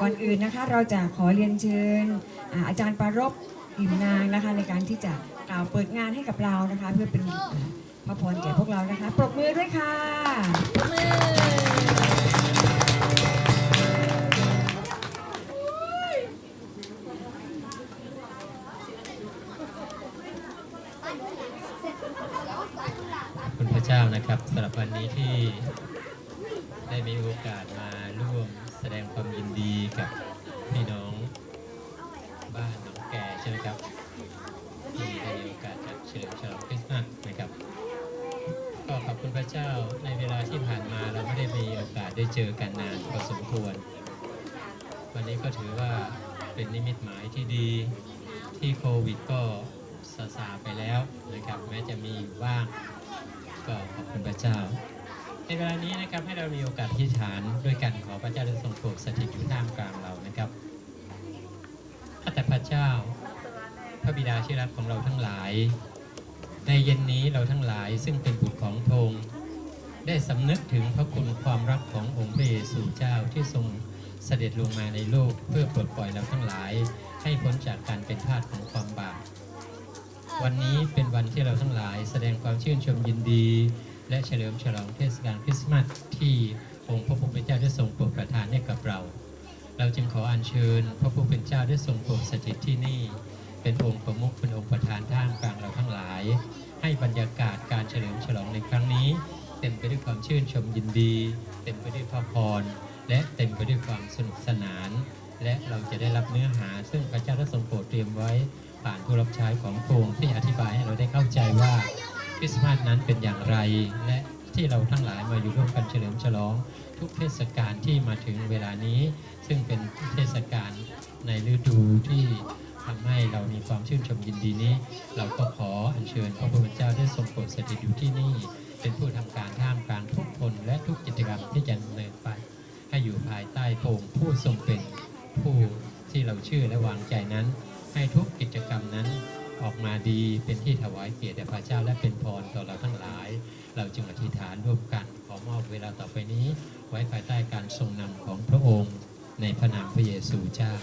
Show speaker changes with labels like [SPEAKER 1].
[SPEAKER 1] ก่อนอื่นนะคะ เราจะขอเรียนเชิญอาอาจารย์ปรารบอิ่มนางนะคะ ในการที่จะกล่าวเปิดงานให้กับเรานะคะ เพื่อเป็นอ่าพระพรแก่พวกเรานะคะ ปรบมือด้วยค่ะ
[SPEAKER 2] ขอบคุณพระเจ้านะครับสำหรับวันนี้ที่ได้มีโอกาสมาร่วม กับพี่น้องบ้านหนองแก่ใช่ไหมครับที่ได้มีโอกาสจัดเฉลิมฉลองคริสต์มาสนะครับ ก็ขอบคุณพระเจ้าในเวลาที่ผ่านมาเราไม่ได้มีโอกาสได้เจอกันนานพอสมควร วันนี้ก็ถือว่าเป็นนิมิตหมายที่ดีที่โควิดก็ซาซาไปแล้วนะครับ แม้จะมีอยู่บ้าง ก็ขอบคุณพระเจ้า ในเวลานี้นะครับให้เรามีโอกาสที่ฐานด้วยกันขอพระเจ้าได้ทรงโปรดสถิตอยู่ท่ามกลางเรานะครับข้าแต่พระเจ้า พระบิดาที่รักของเราทั้งหลาย ในเย็นนี้เราทั้งหลายซึ่งเป็นบุตรของพระองค์ได้สำนึกถึงพระคุณความรักขององค์พระเยซูเจ้าที่ทรงเสด็จลงมาในโลกเพื่อปลดปล่อยเราทั้งหลาย ให้พ้นจากการเป็นทาสของความบาปวันนี้เป็นวันที่เราทั้งหลายแสดงความชื่นชมยินดี และเฉลิมฉลองเทศกาลคริสต์มาสที่องค์พระผู้เป็นเจ้าได้ทรงโปรดประทานให้กับเรา เราจึงขออัญเชิญ พระผู้เป็นเจ้าได้ทรงโปรดสถิตที่นี่ เป็นองค์ประมุขเป็นองค์ประธานท่ามกลางเราทั้งหลาย ให้บรรยากาศการเฉลิมฉลองในครั้งนี้ เต็มไปด้วยความชื่นชมยินดี เต็มไปด้วยพระพรและเต็มไปด้วยความสนุกสนาน และเราจะได้รับเนื้อหา ซึ่งพระเจ้าได้ทรงโปรดเตรียมไว้ผ่านผู้รับใช้ของพระองค์ที่อธิบายให้เราได้เข้าใจว่า คริสต์มาสนั้นเป็นอย่างไร และที่เราทั้งหลายมาอยู่ร่วมกันเฉลิมฉลอง ทุกเทศกาลที่มาถึงเวลานี้ ซึ่งเป็นเทศกาลในฤดูที่ทำให้เรามีความชื่นชมยินดีนี้ เราก็ขออัญเชิญพระผู้เป็นเจ้าได้ทรงโปรดสถิตอยู่ที่นี่ เป็นผู้ทำการท่ามกลางทุกคนและทุกกิจกรรมที่จะดำเนินไป ให้อยู่ภายใต้พงผู้ทรงเป็นผู้ที่เราเชื่อและวางใจนั้น ให้ทุกกิจกรรมนั้น ออกมาดีเป็นที่ถวายเกียรติแด่พระเจ้าและเป็นพรต่อเราทั้งหลาย เราจึงอธิษฐานร่วมกันขอมอบเวลาต่อไปนี้ ไว้ภายใต้การทรงนำของพระองค์ ในพระนามพระเยซูเจ้า